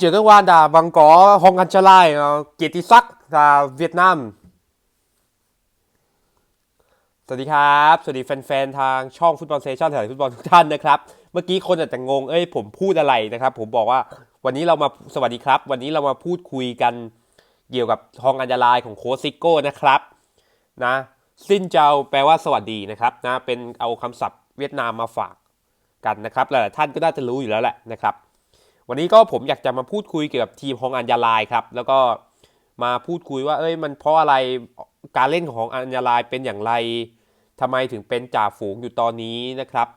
Chị Đức Hoan đã bằng có Hong An Cha Lai ờ, Kiệt Thị Sắc là Việt Nam สวัสดีครับ สวัสดีแฟนๆ ทางช่องฟุตบอลเซชั่นแถวฟุตบอลทุกท่านนะครับ เมื่อกี้คนอาจจะงง เอ้ยผมพูดอะไรนะครับ ผมบอกว่าวันนี้เรามาสวัสดีครับ วันนี้เรามาพูดคุยกันเกี่ยวกับทองอัญญาลายของโค้ชซิโก้นะครับนะสิ้นเจ้าแปลว่าสวัสดีนะครับนะเป็นเอาคำศัพท์เวียดนามมาฝากกันนะครับหลายๆท่านก็น่าจะรู้อยู่แล้วแหละนะครับ วันนี้ก็ผมอยากจะมาพูดคุยเกี่ยวกับทีมฮองอัญญาลายครับแล้วก็มาพูดคุยว่าเอ้ยมันเพราะอะไรการเล่นของฮองอัญญาลายเป็นอย่างไรทำไมถึงเป็นจ่าฝูงอยู่ตอนนี้นะครับ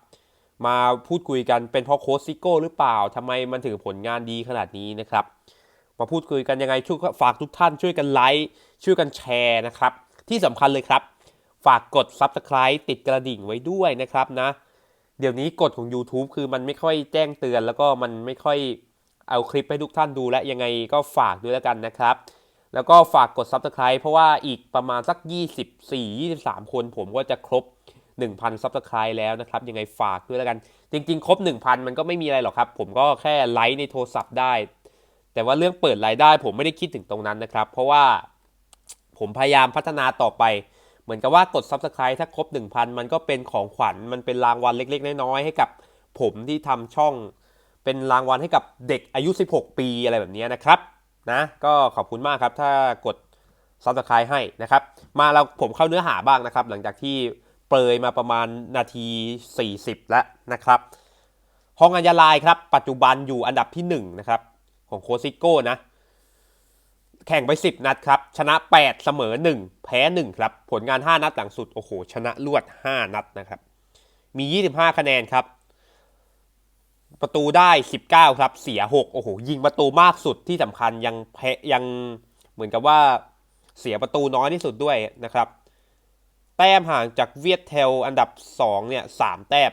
มาพูดคุยกันเป็นเพราะโค้ชซิโก้หรือเปล่าทำไมมันถึงผลงานดีขนาดนี้นะครับ มาพูดคุยกันยังไงช่วยฝากทุกท่านช่วยกันไลค์ช่วยกันแชร์นะครับ ที่สำคัญเลยครับ ฝากกด Subscribe ติดกระดิ่งไว้ด้วยนะครับนะ เดี๋ยวนี้กฎของ YouTube คือมันไม่ค่อยแจ้งเตือน แล้วก็มันไม่ค่อยเอาคลิปให้ทุกท่านดูและยังไงก็ฝากด้วยแล้วกันนะครับ แล้วก็ฝากกด Subscribe เพราะว่าอีกประมาณสัก 24-23 คนผมก็จะครบ 1,000 Subscribe แล้วนะครับ ยังไงฝากด้วยแล้วกัน จริง ๆ ครบ 1,000 มันก็ไม่มีอะไรหรอกครับ ผมก็แค่ไลค์ในโทรศัพท์ได้ แต่ว่าเรื่องเปิดรายได้ผมไม่ได้คิดถึงตรงนั้นนะครับ เพราะว่าผมพยายามพัฒนาต่อไป เหมือนกับว่ากด Subscribe ถ้าครบ 1,000 มันก็เป็นของขวัญมันเป็นรางวัลเล็ก ๆ น้อยๆให้กับผมที่ทำช่อง เป็นรางวัลให้กับเด็กอายุ 16 ปีอะไรแบบนี้นะครับนะก็ขอบคุณมากครับถ้ากด Subscribe ให้นะครับ มาเราผมเข้าเนื้อหาบ้างนะครับ หลังจากที่เปรยมาประมาณนาที 40 แล้วนะครับฮองอัญญาลายครับ ปัจจุบันอยู่อันดับที่ 1 นะครับ ของโคซิโก้นะ แข่งไป 10 นัดครับ ชนะ 8 เสมอ 1 แพ้ 1 ครับ ผลงาน 5 นัดหลังสุด โอ้โห ชนะรวด 5 นัดนะครับ มี 25 คะแนนครับ ประตูได้ 19 ครับ เสีย 6 โอ้โห ยิงประตูมากสุดที่สำคัญยังแพ้ยังเหมือนกับว่าเสียประตูน้อยที่สุดด้วยนะครับ แต้มห่างจากเวียดเทลอันดับ 2 เนี่ย 3 แต้ม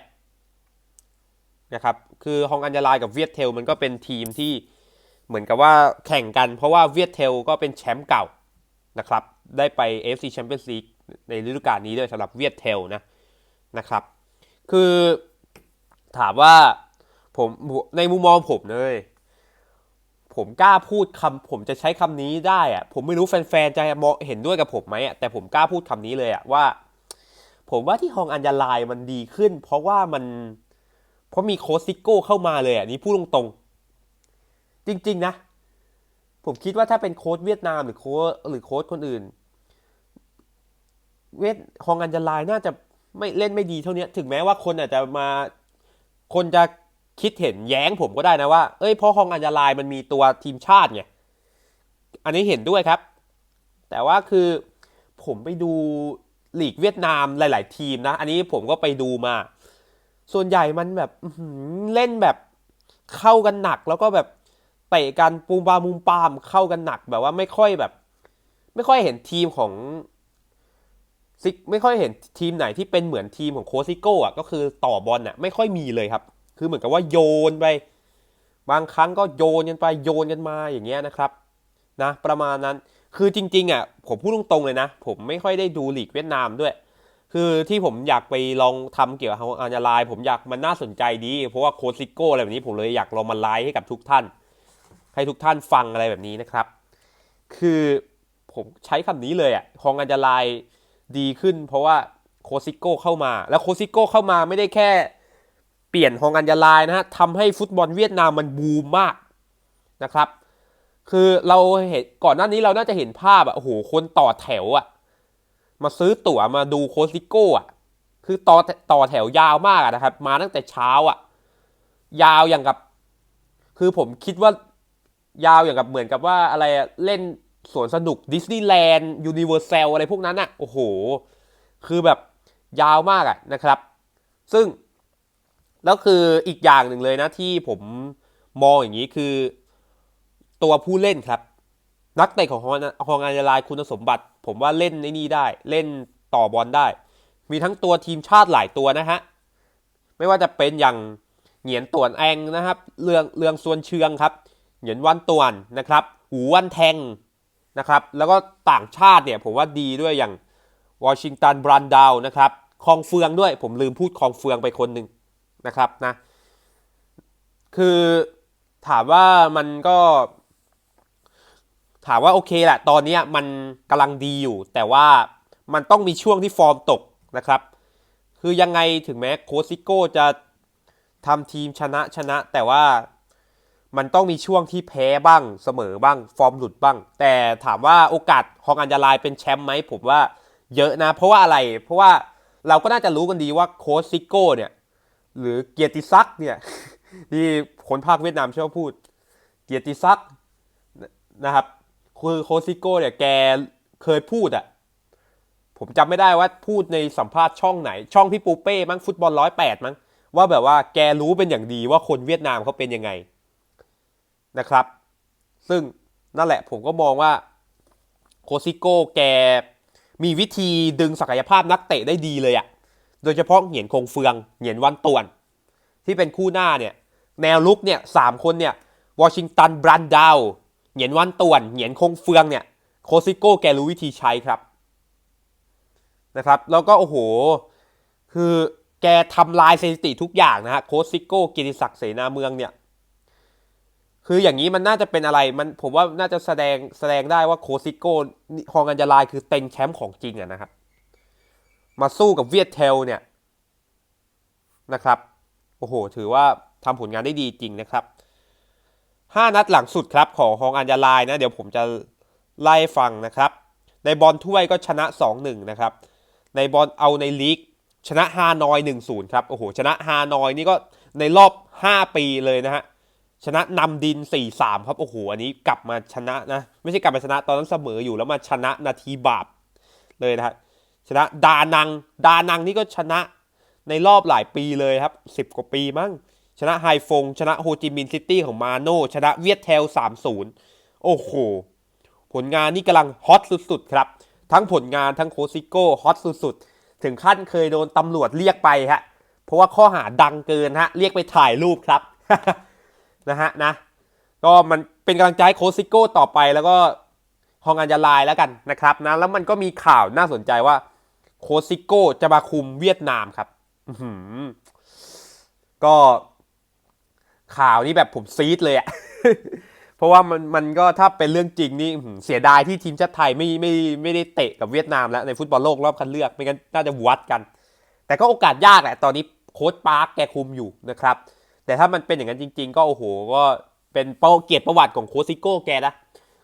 นะครับ คือฮองอัญญาลายกับเวียดเทลมันก็เป็นทีมที่ เหมือนกับว่าแข่งกันเพราะว่าเวียดเทลก็เป็นแชมป์เก่านะครับ ได้ไป AFC Champions League ในฤดูกาลนี้ด้วยสำหรับเวียดเทลนะนะครับ คือถามว่าผมในมุมมองผมเลยผมกล้าพูดคำผมจะใช้คำนี้ได้อะผมไม่รู้แฟนๆจะมองเห็นด้วยกับผมไหมอะแต่ผมกล้าพูดคำนี้เลยอะว่า ผมว่าที่ฮองอัญญาลายมันดีขึ้น เพราะว่ามันเพราะมีโค้ชซิโก้เข้ามาเลยอะนี่พูดตรงๆ จริง ๆ นะ ผมคิดว่าถ้าเป็นโค้ชเวียดนามหรือโค้ชหรือโค้ชคนอื่น เวียดฮองอัญญาลายน่าจะไม่เล่นไม่ดีเท่านี้ถึงแม้ว่าคนอาจจะมาคนจะคิดเห็นแย้งผมก็ได้นะว่า เอ้ยเพราะฮองอัญญาลายมันมีตัวทีมชาติไง อันนี้เห็นด้วยครับ แต่ว่าคือผมไปดูหลีกเวียดนามหลาย ๆ ทีมนะ อันนี้ผมก็ไปดูมา ส่วนใหญ่มันแบบเล่นแบบเข้ากันหนักแล้วก็แบบ ตะกันปูมบามุมปามเข้ากันหนักแบบว่าไม่ค่อยแบบ ไม่ค่อยเห็นทีมของซิกไม่ค่อยเห็นทีมไหนที่เป็นเหมือนทีมของโคซิโก้อะก็คือต่อบอลอะไม่ค่อยมีเลยครับ คือเหมือนกับว่าโยนไป บางครั้งก็โยนกันไปโยนกันมาอย่างเงี้ยนะครับนะประมาณนั้นคือจริงๆอะผมพูดตรงๆเลยนะ ผมไม่ค่อยได้ดูลีกเวียดนามด้วย คือที่ผมอยากไปลองทำเกี่ยวกับอัญญาลาย ผมอยากมันน่าสนใจดี เพราะว่าโคซิโก้อะไรแบบนี้ผมเลยอยากลองมาไลฟ์ให้กับทุกท่าน ให้ทุกท่านฟังอะไรแบบนี้นะครับ คือผมใช้คำนี้เลยอะฮองอัญญาลายดีขึ้น เพราะว่าโคซิโก้เข้ามา แล้วโคซิโก้เข้ามาไม่ได้แค่เปลี่ยนฮองอัญญาลายนะฮะทำให้ฟุตบอลเวียดนามมันบูมมากนะครับ คือเราเห็นก่อนหน้านี้เราน่าจะเห็นภาพอะโอ้โหคนต่อแถวอะมาซื้อตั๋วมาดูโคซิโก้อะคือต่อต่อแถวยาวมากะนะครับ มาตั้งแต่เช้าอะยาวอย่างกับ คือผมคิดว่า ยาวอย่างกับเหมือนกับว่าอะไรเล่นสวนสนุกดิสนีย์แลนด์ยูนิเวอร์แซลอะไรพวกนั้นอะโอ้โห คือแบบยาวมากอะนะครับ ซึ่งแล้วคืออีกอย่างหนึ่งเลยนะที่ผมมองอย่างนี้คือ ตัวผู้เล่นครับ นักเตะของฮองฮองอัญญาลายคุณสมบัติ ผมว่าเล่นในนี่ได้ เล่นต่อบอลได้ มีทั้งตัวทีมชาติหลายตัวนะฮะ ไม่ว่าจะเป็นอย่างเหงียนต่วนแองนะครับ เรืองเรืองซวนเชืองครับ เหงียนวันตวนนะครับ หูวันแทงนะครับ แล้วก็ต่างชาติเนี่ยผมว่าดีด้วยอย่างวอชิงตันบรันดาวนะครับคองเฟืองด้วยผมลืมพูดคองเฟืองไปคนหนึ่งนะครับนะคือถามว่ามันก็ ถามว่าโอเคแหละตอนนี้มันกำลังดีอยู่ แต่ว่ามันต้องมีช่วงที่ฟอร์มตกนะครับ คือยังไงถึงแม้โคชซิโก้จะทำทีมชนะชนะ แต่ว่า มันต้องมีช่วงที่แพ้บ้างเสมอบ้าง ฟอร์มหลุดบ้าง แต่ถามว่าโอกาสฮองอัญญาลายเป็นแชมป์ไหมผมว่าเยอะนะ เพราะว่าอะไรเพราะว่าเราก็น่าจะรู้กันดีว่าโคชซิโก้เนี่ย หรือเกียรติศักดิ์เนี่ย ที่คนภาคเวียดนามชอบพูด เกียรติศักดิ์นะครับคือโคชซิโก้เนี่ยแกเคยพูดอะผมจำไม่ได้ว่าพูดในสัมภาษณ์ช่องไหน ช่องพี่ปูเป้มั้งฟุตบอลร้อยแปดมั้งว่าแบบว่าแกรู้เป็นอย่างดีว่าคนเวียดนามเขาเป็นยังไง นะครับ ซึ่งนั่นแหละผมก็มองว่าโคซิโก้แกมีวิธีดึงศักยภาพนักเตะได้ดีเลยอะโดยเฉพาะเหงียนคงเฟือง เหงียนวันต่วน ที่เป็นคู่หน้าเนี่ย แนวลุกเนี่ยสามคนเนี่ยวอชิงตันบรันดาว เหงียนวันต่วน เหงียนคงเฟืองเนี่ยโคซิโก้แกรู้วิธีใช้ครับนะครับ แล้วก็โอ้โห คือแกทำลายสถิติทุกอย่างนะฮะ โคซิโก้กิติศักดิ์เสนาเมืองเนี่ย คืออย่างนี้มันน่าจะเป็นอะไรมันผมว่าน่าจะแสดงแสดงได้ว่าโคซิโก้ฮองอัญญาลายคือเต็งแชมป์ของจริงอะนะครับ มาสู้กับเวียดเทลเนี่ยนะครับโอ้โห ถือว่าทำผลงานได้ดีจริงนะครับ 5 นัดหลังสุดครับของฮองอัญญาลายนะ เดี๋ยวผมจะไล่ฟังนะครับ ในบอลถ้วยก็ชนะ 2-1 นะครับ ในบอลเอาในลีกชนะฮานอย 1-0 ครับ โอ้โห ชนะฮานอยนี่ก็ในรอบ 5 ปีเลยนะฮะ ชนะนำดิน 4-3 ครับ โอ้โห อันนี้กลับมาชนะนะ ไม่ใช่กลับมาชนะตอนนั้นเสมออยู่แล้วมาชนะนาทีบาปเลยนะฮะชนะดานัง ดานังนี่ก็ชนะในรอบหลายปีเลยครับ 10 กว่าปีมั้ง ชนะไฮฟง ชนะโฮจิมินห์ซิตี้ของมาโน่ ชนะเวียดเทล 3-0 โอ้โห ผลงานนี่กำลังฮอตสุดๆ ครับ ทั้งผลงานทั้งโคซิโก้ฮอตสุดๆ ถึงขั้นเคยโดนตำรวจเรียกไปฮะ เพราะว่าข้อหาดังเกินฮะ เรียกไปถ่ายรูปครับ นะฮะนะก็มันเป็นกำลังใจให้โคชซิโก้ต่อไปแล้วก็ฮองอัญญาลายแล้วกันนะครับนะแล้วมันก็มีข่าวน่าสนใจว่าโคชซิโก้จะมาคุมเวียดนามครับอืก็ข่าวนี้แบบผมซีดเลยอะเพราะว่ามันมันก็ถ้าเป็นเรื่องจริงนี่เสียดายที่ทีมชาติไทยไม่ไม่ไม่ได้เตะกับเวียดนามแล้วในฟุตบอลโลกรอบคัดเลือกไม่งั้นน่าจะวัดกัน แต่ก็โอกาสยากแหละ ตอนนี้โค้ชปาร์คแกคุมอยู่นะครับ แต่ถ้ามันเป็นอย่างนั้นจริง ๆ ก็โอ้โหก็เป็นเป้าเกียรติประวัติของโค้ชซิโก้แกนะ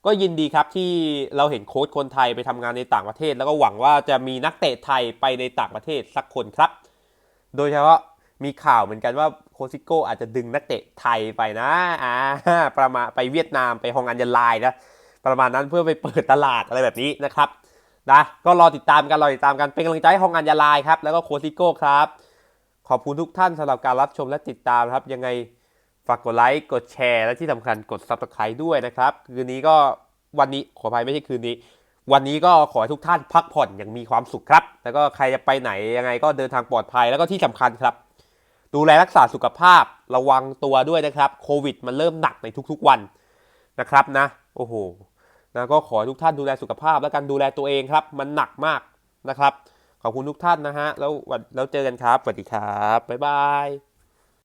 ก็ยินดีครับที่เราเห็นโค้ชคนไทยไปทำงานในต่างประเทศ แล้วก็หวังว่าจะมีนักเตะไทยไปในต่างประเทศสักคนครับ โดยเฉพาะมีข่าวเหมือนกันว่าโคซิโก้อาจจะดึงนักเตะไทยไปนะอ่าประมาณไปเวียดนามไปฮองอัญญาลายนะประมาณนั้นเพื่อไปเปิดตลาดอะไรแบบนี้นะครับนะก็รอติดตามกันรอติดตามกันเป็นกำลังใจให้ฮองอัญญาลายครับแล้วก็โคซิโก้ครับ ขอบคุณทุกท่านสำหรับการรับชมและติดตามครับ ยังไงฝากกดไลค์กดแชร์ และที่สำคัญกด Subscribe ด้วยนะครับ คืนนี้ก็วันนี้ขออภัยไม่ใช่คืนนี้ วันนี้ก็ขอให้ทุกท่านพักผ่อนอย่างมีความสุขครับ แล้วก็ใครจะไปไหนยังไงก็เดินทางปลอดภัยแล้วก็ที่สำคัญครับ ดูแลรักษาสุขภาพระวังตัวด้วยนะครับโควิดมันเริ่มหนักในทุกๆวันนะครับนะโอ้โหนะก็ขอให้ทุกท่านดูแลสุขภาพและการดูแลตัวเองครับ มันหนักมากนะครับ ขอบคุณทุกท่านนะฮะ แล้ววันแล้วเจอกันครับ สวัสดีครับ บ๊ายบาย